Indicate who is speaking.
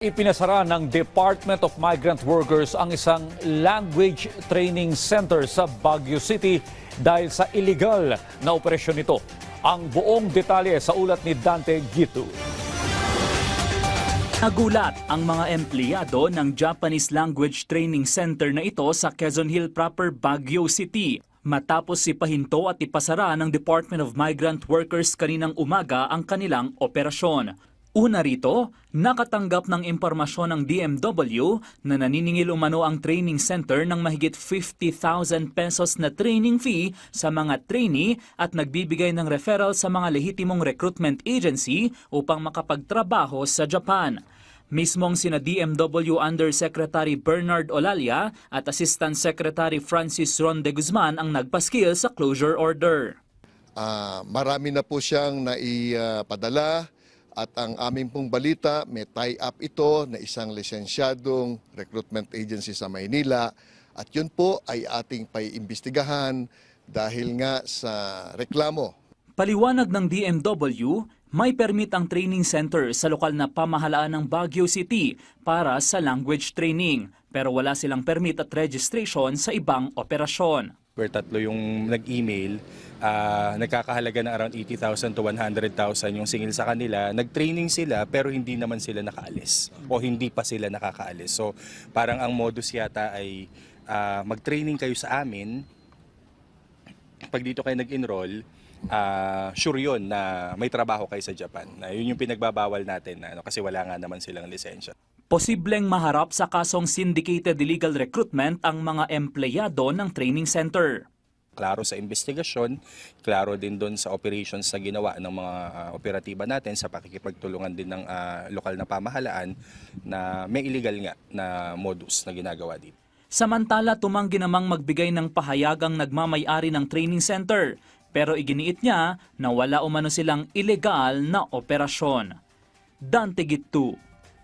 Speaker 1: Ipinasara ng Department of Migrant Workers ang isang language training center sa Baguio City dahil sa illegal na operasyon nito. Ang buong detalye sa ulat ni Dante Gitu.
Speaker 2: Nagulat ang mga empleyado ng Japanese Language Training Center na ito sa Quezon Hill proper Baguio City matapos sipahinto at ipasara ng Department of Migrant Workers kaninang umaga ang kanilang operasyon. Una rito, nakatanggap ng impormasyon ng DMW na naniningil umano ang training center ng mahigit 50,000 pesos na training fee sa mga trainee at nagbibigay ng referral sa mga lehitimong recruitment agency upang makapagtrabaho sa Japan. Mismong sina DMW Undersecretary Bernard Olalia at Assistant Secretary Francis Ron de Guzman ang nagpaskil sa closure order.
Speaker 3: Ah, marami na po siyang naipadala at ang aming pong balita, may tie-up ito na isang lisensyadong recruitment agency sa Maynila. At yun po ay ating paiimbestigahan dahil nga sa reklamo.
Speaker 2: Paliwanag ng DMW, may permit ang training center sa lokal na pamahalaan ng Baguio City para sa language training. Pero wala silang permit at registration sa ibang operasyon.
Speaker 4: Where tatlo yung nag-email, ah, nagkakahalaga ng around 80,000 to 100,000 yung singil sa kanila. Nag-training sila pero hindi naman sila nakaalis o hindi pa sila nakakaalis. So parang ang modus yata ay ah, mag-training kayo sa amin. Pag dito kayo nag-enroll, ah, sure yun na may trabaho kayo sa Japan. Na yun yung pinagbabawal natin na, ano, kasi wala nga naman silang lisensya.
Speaker 2: Posibleng maharap sa kasong syndicated illegal recruitment ang mga empleyado ng training center.
Speaker 4: klaro sa investigasyon, klaro din doon sa operations na ginawa ng mga ah, operatiba natin sa pakikipagtulungan din ng ah, lokal na pamahalaan na may illegal nga na modus na ginagawa dito.
Speaker 2: Samantala, tumanggi namang magbigay ng pahayagang nagmamay-ari ng training center pero iginiit niya na wala umano silang ilegal na operasyon. Dante Gitu